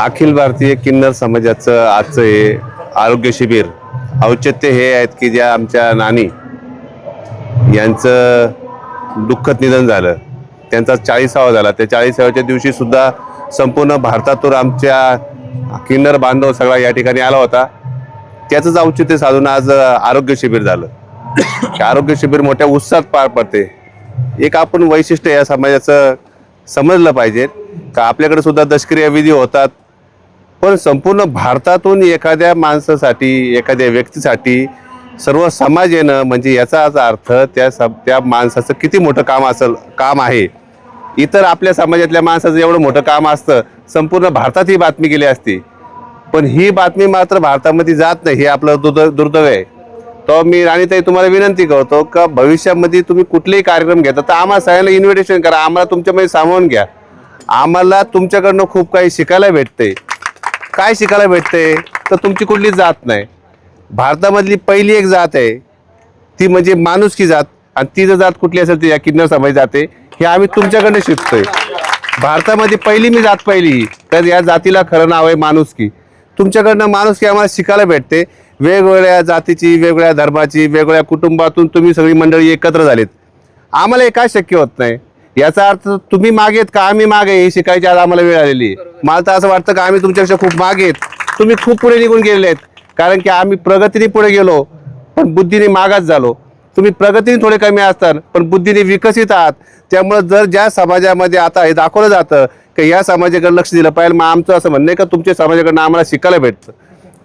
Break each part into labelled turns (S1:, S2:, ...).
S1: अखिल भारतीय किन्नर समाजाचं आजचं हे आरोग्य शिबिर औचित्य हे आहेत की ज्या आमच्या नानी यांचं दुःखद निधन झालं. त्यांचा चाळीसावा झाला. त्या चाळीसाव्याच्या दिवशीसुद्धा संपूर्ण भारतातून आमच्या किन्नर बांधव सगळा या ठिकाणी आला होता. त्याचंच औचित्य साधून आज आरोग्य शिबिर झालं. आरोग्य शिबिर मोठ्या उत्साहात पार पडते. एक आपण वैशिष्ट्य या समाजाचं समजलं पाहिजे. का आपल्याकडे सुद्धा दष्क्रिया विधी होतात. पण संपूर्ण भारतातून एखाद्या माणसासाठी एखाद्या व्यक्तीसाठी सर्व समाज येणं म्हणजे याचाच अर्थ त्या सम त्या माणसाचं किती मोठं काम असेल काम आहे. इतर आपल्या समाजातल्या माणसाचं एवढं मोठं काम असतं संपूर्ण भारतात ही बातमी गेली असती. पण ही बातमी मात्र भारतामध्ये जात नाही हे आपलं दुर्द दुर्दैव आहे. तो मी राणीताई तुम्हाला विनंती करतो का भविष्यामध्ये तुम्ही कुठलेही कार्यक्रम घेता तर आम्हाला सगळ्यांना इन्व्हिटेशन करा आम्हाला तुमच्यामध्ये सामावून घ्या. आम्हाला तुमच्याकडनं खूप काही शिकायला भेटते काय शिकायला भेटते तर तुमची कुठली जात नाही. भारतामधली पहिली एक जात आहे ती म्हणजे माणुसकी जात. आणि ती जर जात कुठली असेल ती या किन्नर समाज जाते हे आम्ही तुमच्याकडनं शिकतोय. भारतामध्ये पहिली मी जात पहिली तर या जातीला खरं नाव आहे माणुसकी. तुमच्याकडनं माणुसकी आम्हाला शिकायला भेटते. वेगवेगळ्या जातीची वेगवेगळ्या धर्माची वेगवेगळ्या कुटुंबातून तुम्ही सगळी मंडळी एकत्र झालीत. आम्हाला हे काय शक्य होत नाही? याचा अर्थ तुम्ही मागेत का? आम्ही मागे हे शिकायची आज आम्हाला वेळ आलेली. मला तर असं वाटतं का आम्ही तुमच्यापेक्षा खूप मागेत तुम्ही खूप पुढे निघून गेलेले आहेत. कारण की आम्ही प्रगतीने पुढे गेलो पण बुद्धीने मागास झालो. तुम्ही प्रगतीने थोडे कमी असतात पण बुद्धीने विकसित आहात. त्यामुळे जर ज्या समाजामध्ये आता हे दाखवलं जातं की या समाजाकडे लक्ष दिलं पाहिजे मग आमचं असं म्हणणं आहे का तुमच्या समाजाकडनं आम्हाला शिकायला भेटतं?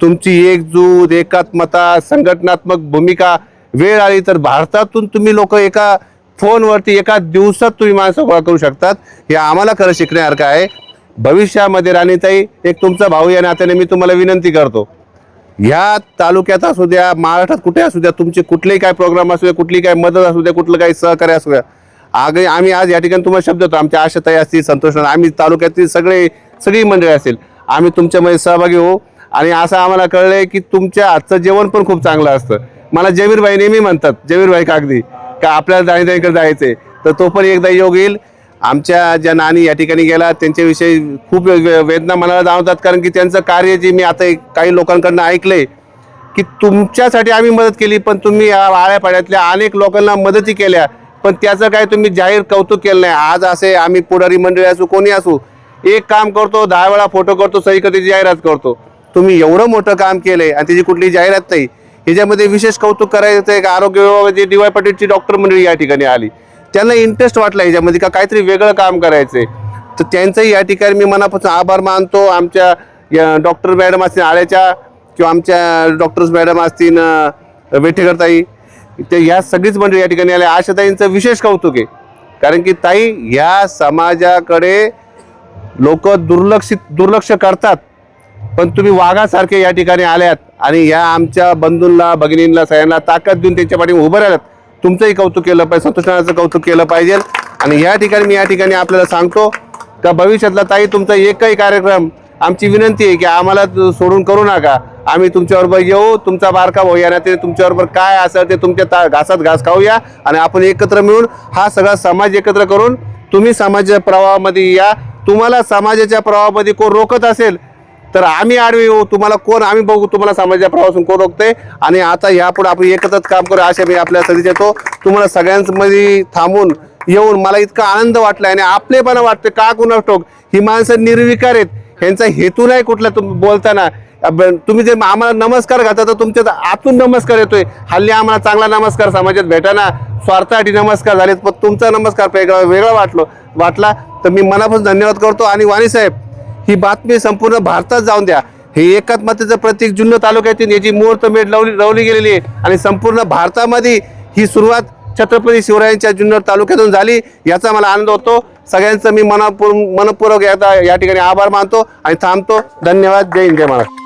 S1: तुमची एकजूट एकात्मता संघटनात्मक भूमिका वेळ आली तर भारतातून तुम्ही लोक एका फोनवरती एका दिवसात तुम्ही माणसं गोळा करू शकतात. हे आम्हाला खरं शिकण्यासारखं आहे. भविष्यामध्ये राणीताई एक तुमचा भाऊ या नात्याने मी तुम्हाला विनंती करतो. ह्या तालुक्यात असू द्या महाराष्ट्रात कुठे असू द्या तुमचे कुठलेही काय प्रोग्राम असू द्या कुठली काय मदत असू द्या कुठलं काही सहकार्य असू द्या. आग आम्ही आज या ठिकाणी तुम्हाला शब्द देतो. आमच्या आशाताई असतील संतोष आम्ही तालुक्यातील सगळे सगळी मंडळी असेल आम्ही तुमच्यामध्ये सहभागी होऊ. आणि असं आम्हाला कळलं आहे की तुमच्या आजचं जेवण पण खूप चांगलं असतं. मला जमीरभाई नेहमी म्हणतात जमीरभाई कागदी का आपल्याला दाणीदाणीकडे जायचंय? तर तो पण एकदा योग येईल. आमच्या ज्या नानी या ठिकाणी गेला त्यांच्याविषयी खूप वेदना मनाला जाणवतात. कारण की त्यांचं कार्य जे मी आता काही लोकांकडनं ऐकलंय की तुमच्यासाठी आम्ही मदत केली पण तुम्ही या आळ्यापाड्यातल्या अनेक लोकांना मदती केल्या पण त्याचं काय तुम्ही जाहीर कौतुक केलं नाही. आज असे आम्ही पुढारी मंडळी असू कोणी असू एक काम करतो दहा वेळा फोटो करतो सही कधी जाहिरात करतो. तुम्ही एवढं मोठं काम केलं आहे आणि त्याची कुठली जाहिरात नाही. ह्याच्यामध्ये विशेष कौतुक करायचं आहे का? आरोग्य विभागाची डी वाय पाटीलची डॉक्टर मंडळी या ठिकाणी आली. त्यांना इंटरेस्ट वाटला याच्यामध्ये का काहीतरी वेगळं काम करायचंय? तर त्यांचंही या ठिकाणी मी मनापासून आभार मानतो. आमच्या डॉक्टर मॅडम असतील आळ्याच्या किंवा आमच्या डॉक्टर्स मॅडम असतील वेठेकरताई ते ह्या सगळीच मंडळी या ठिकाणी आल्या. आशाताईंचं विशेष कौतुक आहे. कारण की ताई ह्या समाजाकडे लोक दुर्लक्षित दुर्लक्ष करतात. पण तुम्ही वाघासारखे या ठिकाणी आल्यात आणि या आमच्या बंधूंना भगिनींना सगळ्यांना ताकद देऊन त्यांच्या पाठी उभं राहिलात. तुमचंही कौतुक केलं पाहिजे संतोषनाचं कौतुक केलं पाहिजे. आणि या ठिकाणी मी या ठिकाणी आपल्याला सांगतो का भविष्यातला ताई तुमचा एकही कार्यक्रम आमची विनंती आहे की आम्हाला सोडून करू नका. आम्ही तुमच्याबरोबर येऊ तुमचा बारका भाऊ या नाते तुमच्याबरोबर काय असेल ते तुमच्या ता घासात घास खाऊया आणि आपण एकत्र मिळून हा सगळा समाज एकत्र करून तुम्ही समाजाच्या प्रवाहामध्ये या. तुम्हाला समाजाच्या प्रवाहामध्ये कोण रोखत असेल तर आम्ही आडवे येऊ हो, तुम्हाला कोण आम्ही बघू तुम्हाला समाजाच्या प्रवासून कोण रोखते आणि आता यापुढे आपण एकत्रच काम करू अशा मी आपल्या सदी देतो. तुम्हाला सगळ्यांमध्ये थांबून येऊन मला इतका आनंद वाटला आणि आपलेपणा वाटते का कुणा ठोक ही माणसं निर्विकार आहेत. ह्यांचा हेतू नाही कुठला तुम्ही बोलताना. तुम्ही जे आम्हाला नमस्कार घालता तर तुमच्या आतून नमस्कार येतोय. हल्ली आम्हाला चांगला नमस्कार समाजात भेटाना स्वार्थासाठी नमस्कार झालेत पण तुमचा नमस्कार वेगळा वेगळा वाटलो वाटला. तर मी मनापासून धन्यवाद करतो. आणि वाणी साहेब ही बातमी संपूर्ण भारतात जाऊन द्या. हे एकात्मतेचं प्रतीक जुन्नर तालुक्यातील याची मुहूर्तमेढ लावली लावली गेलेली आहे आणि संपूर्ण भारतामध्ये ही सुरुवात छत्रपती शिवरायांच्या जुन्नर तालुक्यातून झाली याचा मला आनंद होतो. सगळ्यांचं मी मनापूर मनपूर्वक या ठिकाणी आभार मानतो आणि थांबतो. धन्यवाद. जय हिंद जय महाराष्ट्र.